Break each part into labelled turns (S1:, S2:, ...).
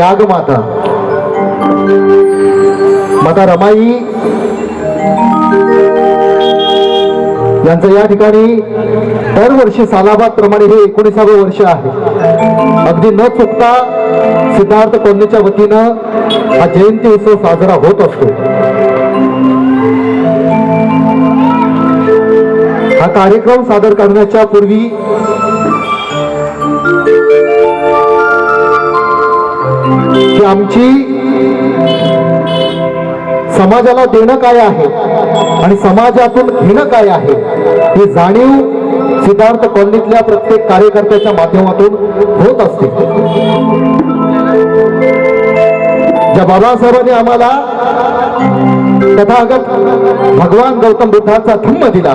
S1: त्याग माता. माता रमाई यांचं या ठिकाणी दरवर्षी सालाबाद प्रमाणे हे एकोणीसावं वर्ष आहे. अगदी न चुकता सिद्धार्थ कॉलनीच्या वतीनं हा जयंती उत्सव साजरा होत असतो. हा कार्यक्रम सादर करण्याच्या पूर्वी की आमची समाजाला देणं काय आहे आणि समाजातून घेणं काय आहे ही जाणीव सिद्धार्थ कॉलनीतल्या प्रत्येक कार्यकर्त्याच्या माध्यमातून होत असते. ज्या बाबासाहेबांनी आम्हाला तथागत भगवान गौतम बुद्धाचा धम्म दिला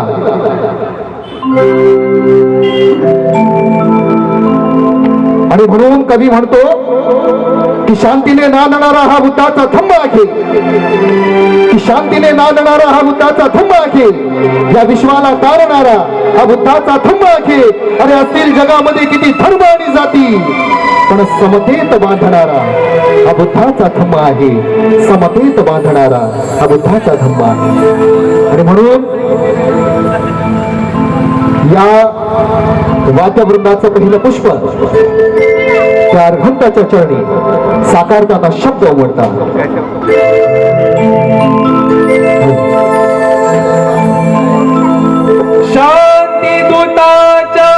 S1: आणि म्हणून कवी म्हणतो की शांतीने नांदणारा हा बुद्धाचा थंब आहे की शांतीने नांदणारा हा बुद्धाचा थंब आहे या विश्वाला तारणारा हा बुद्धाचा थंब आहे अरे असतील जगामध्ये किती धर्म आणि जाती. पण समतेत बांधणारा हा बुद्धाचा थंब आहे. समतेत बांधणारा हा बुद्धाचा थंब आहे. आणि म्हणून या वाद्यवृंदाचं पहिलं पुष्प त्या अर्घंताच्या चरणी साकारताना शब्द उमटतात
S2: शांती दूताच्या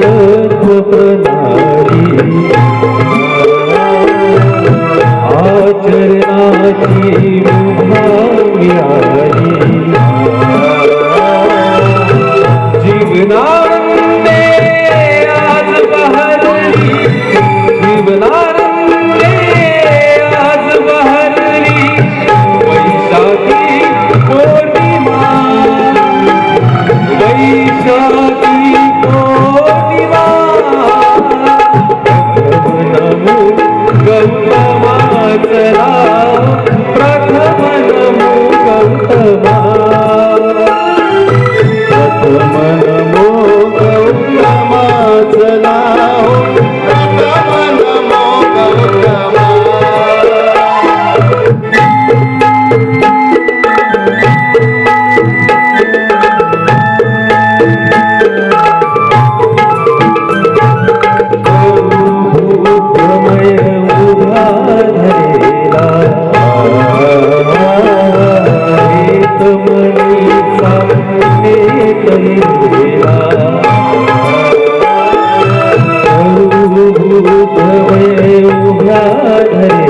S2: লোক प्रथम ભૂત વય ઊભા ધરે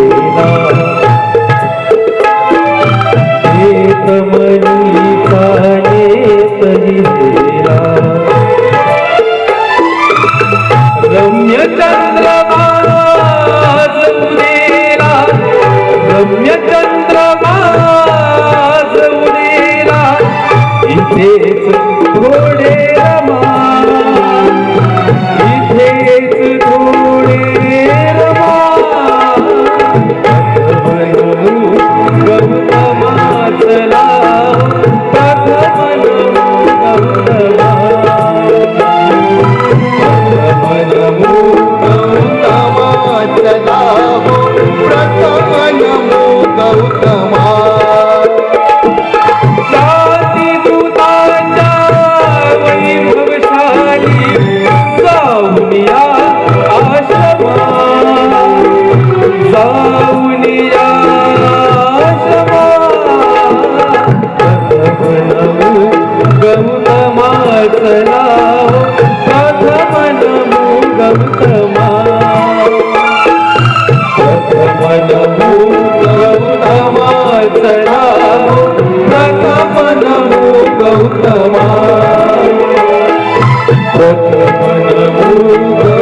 S2: amor.